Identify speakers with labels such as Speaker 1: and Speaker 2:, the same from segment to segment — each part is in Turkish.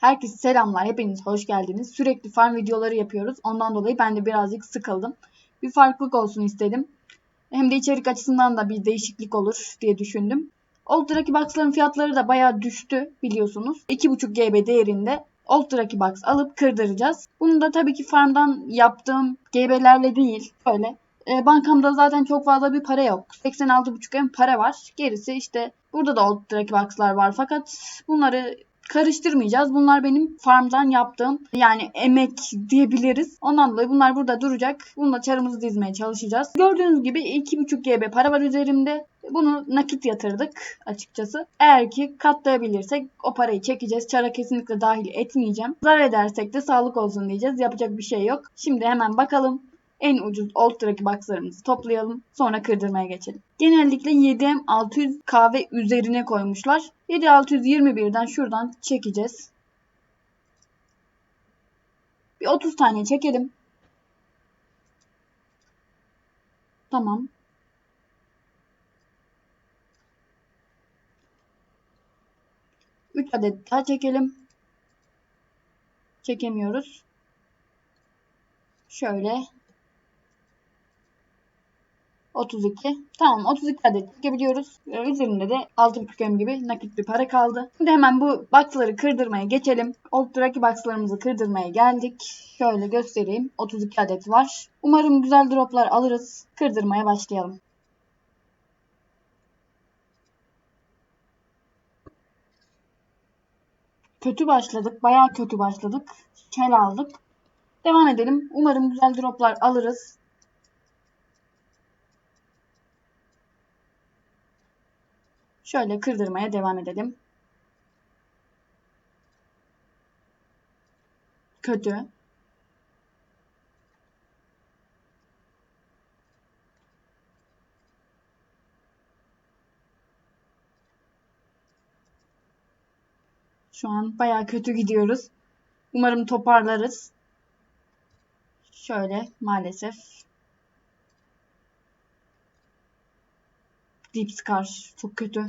Speaker 1: Herkese selamlar. Hepiniz hoş geldiniz. Sürekli farm videoları yapıyoruz. Ondan dolayı ben de birazcık sıkıldım. Bir farklılık olsun istedim. Hem de içerik açısından da bir değişiklik olur diye düşündüm. Lucky Box'ların fiyatları da bayağı düştü biliyorsunuz. 2.5 GB değerinde Lucky Box alıp kırdıracağız. Bunu da tabii ki farmdan yaptığım GB'lerle değil. Böyle e, bankamda zaten çok fazla bir para yok. 86.5 M para var. Gerisi işte burada da Old Lucky Box'lar var. Fakat bunları karıştırmayacağız. Bunlar benim farmdan yaptığım yani emek diyebiliriz. Ondan dolayı bunlar burada duracak. Bununla çarımızı dizmeye çalışacağız. Gördüğünüz gibi 2.5 GB para var üzerimde. Bunu nakit yatırdık açıkçası. Eğer ki katlayabilirsek o parayı çekeceğiz. Çara kesinlikle dahil etmeyeceğim. Zarar edersek de sağlık olsun diyeceğiz. Yapacak bir şey yok. Şimdi hemen bakalım en ucuz track boxlarımızı toplayalım. Sonra kırdırmaya geçelim. Genellikle 7M 600 kahve üzerine koymuşlar. 7621'den şuradan çekeceğiz. Bir 30 tane çekelim. Tamam. Üç adet daha çekelim. Çekemiyoruz. Şöyle 32. Tamam 32 adet çekebiliyoruz. Ee, üzerinde de 6,5 M gibi nakit bir para kaldı. Şimdi hemen bu box'ları kırdırmaya geçelim. Old Draki box'larımızı kırdırmaya geldik. Şöyle göstereyim. 32 adet var. Umarım güzel droplar alırız. Kırdırmaya başlayalım. Kötü başladık. Bayağı kötü başladık. Kel aldık. Devam edelim. Umarım güzel droplar alırız. Şöyle kırdırmaya devam edelim. Kötü. Şu an baya kötü gidiyoruz. Umarım toparlarız. Şöyle maalesef. Deep Scar çok kötü.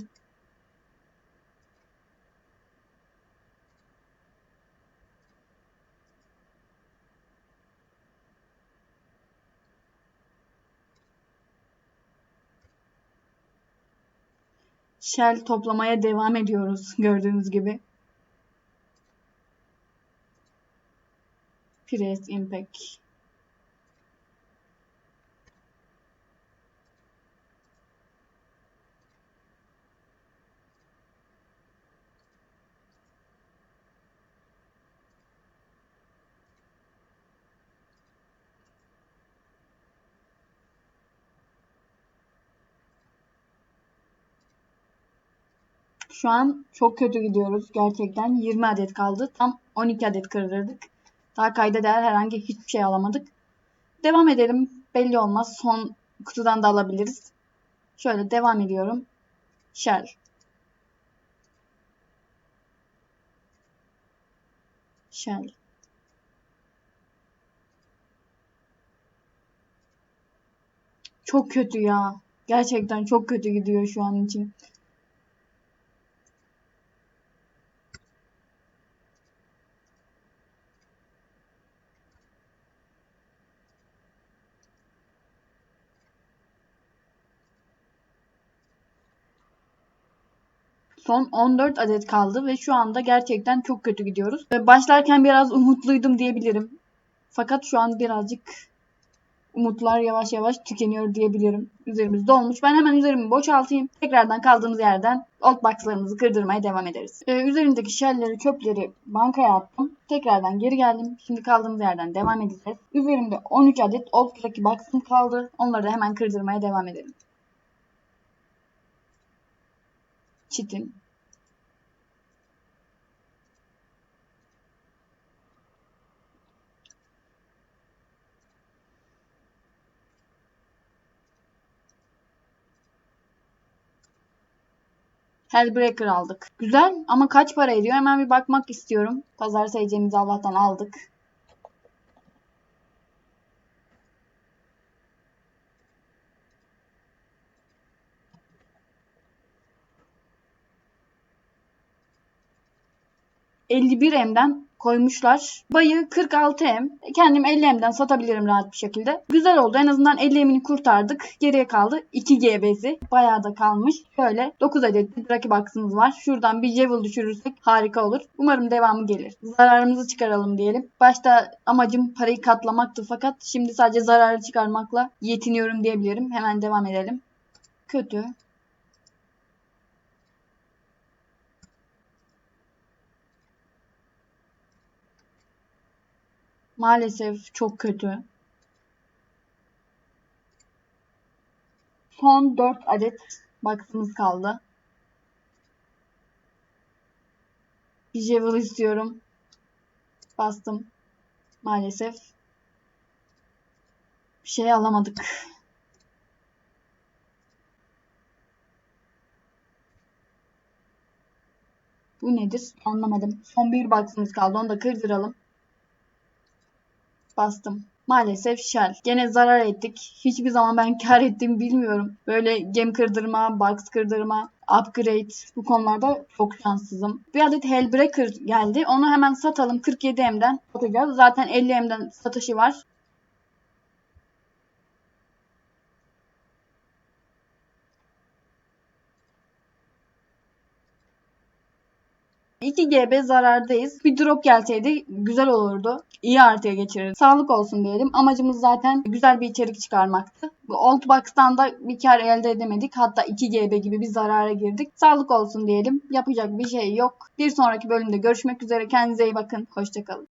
Speaker 1: Shell toplamaya devam ediyoruz gördüğünüz gibi. Press Impact Şu an çok kötü gidiyoruz gerçekten. 20 adet kaldı. Tam 12 adet kırdırdık. Daha kayda değer herhangi hiçbir şey alamadık. Devam edelim. Belli olmaz. Son kutudan da alabiliriz. Şöyle devam ediyorum. Shell. Shell. Çok kötü ya. Gerçekten çok kötü gidiyor şu an için. Son 14 adet kaldı ve şu anda gerçekten çok kötü gidiyoruz. Başlarken biraz umutluydum diyebilirim. Fakat şu an birazcık umutlar yavaş yavaş tükeniyor diyebilirim. Üzerimiz dolmuş. Ben hemen üzerimi boşaltayım. Tekrardan kaldığımız yerden old box'larımızı kırdırmaya devam ederiz. Ee, üzerindeki shellleri, çöpleri bankaya attım. Tekrardan geri geldim. Şimdi kaldığımız yerden devam edeceğiz. Üzerimde 13 adet old lucky box'ım kaldı. Onları da hemen kırdırmaya devam edelim. Çitin. Hellbreaker aldık. Güzel ama kaç para ediyor? Hemen bir bakmak istiyorum. Pazar sayacağımızı Allah'tan aldık. 51M'den koymuşlar. Bayı 46M. Kendim 50M'den satabilirim rahat bir şekilde. Güzel oldu. En azından 50M'ini kurtardık. Geriye kaldı 2G bezi. Bayağı da kalmış. Şöyle 9 adet Lucky Box'ımız var. Şuradan bir Jewel düşürürsek harika olur. Umarım devamı gelir. Zararımızı çıkaralım diyelim. Başta amacım parayı katlamaktı fakat şimdi sadece zararı çıkarmakla yetiniyorum diyebilirim. Hemen devam edelim. Kötü. Maalesef çok kötü. Son 4 adet box'ımız kaldı. Bir Jewel istiyorum. Bastım. Maalesef. Bir şey alamadık. Bu nedir? Anlamadım. Son bir box'ımız kaldı. Onu da kırdıralım. Bastım. Maalesef Shell. Gene zarar ettik. Hiçbir zaman ben kar ettiğimi bilmiyorum. Böyle gem kırdırma, box kırdırma, upgrade bu konularda çok şanssızım. Bir adet Hellbreaker geldi. Onu hemen satalım. 47M'den satacağız. Zaten 50M'den satışı var. 2 GB zarardayız. Bir drop gelseydi güzel olurdu. İyi artıya geçirirdi. Sağlık olsun diyelim. Amacımız zaten güzel bir içerik çıkarmaktı. Bu Old Box'tan da bir kar elde edemedik. Hatta 2 GB gibi bir zarara girdik. Sağlık olsun diyelim. Yapacak bir şey yok. Bir sonraki bölümde görüşmek üzere. Kendinize iyi bakın. Hoşçakalın.